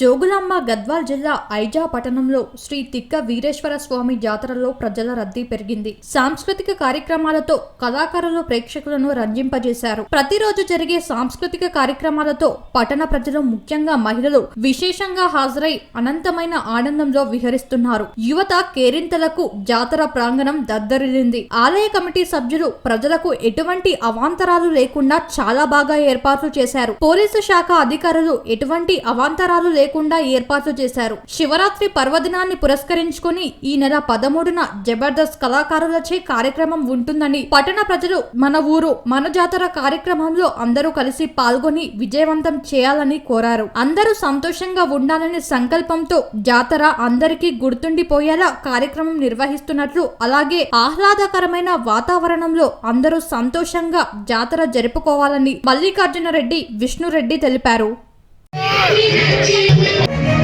జోగులాంబ గద్వాల్ జిల్లా ఐజా పట్టణంలో శ్రీ తిక్క వీరేశ్వర స్వామి జాతరలో ప్రజల రద్దీ పెరిగింది. సాంస్కృతిక కార్యక్రమాలతో కళాకారులు ప్రేక్షకులను రంజింపజేశారు. ప్రతిరోజు జరిగే సాంస్కృతిక కార్యక్రమాలతో పట్టణ ప్రజలు ముఖ్యంగా మహిళలు విశేషంగా హాజరై అనంతమైన ఆనందంలో విహరిస్తున్నారు. యువత కేరింతలకు జాతర ప్రాంగణం దద్దరిల్లింది. ఆలయ కమిటీ సభ్యులు ప్రజలకు ఎటువంటి అవాంతరాలు లేకుండా చాలా బాగా ఏర్పాట్లు చేశారు. పోలీసు శాఖ అధికారులు ఎటువంటి అవాంతరాలు లేకుండా ఏర్పాట్లు చేశారు. శివరాత్రి పర్వదినాన్ని పురస్కరించుకొని ఈ నెల పదమూడున జబర్దస్త్ కళాకారులచే కార్యక్రమం ఉంటుందని పట్టణ ప్రజలు మన ఊరు మన జాతర కార్యక్రమంలో అందరూ కలిసి పాల్గొని విజయవంతం చేయాలని కోరారు. అందరూ సంతోషంగా ఉండాలనే సంకల్పంతో జాతర అందరికీ గుర్తుండిపోయేలా కార్యక్రమం నిర్వహిస్తున్నట్లు అలాగే ఆహ్లాదకరమైన వాతావరణంలో అందరూ సంతోషంగా జాతర జరుపుకోవాలని మల్లికార్జున రెడ్డి విష్ణురెడ్డి తెలిపారు. Yeah.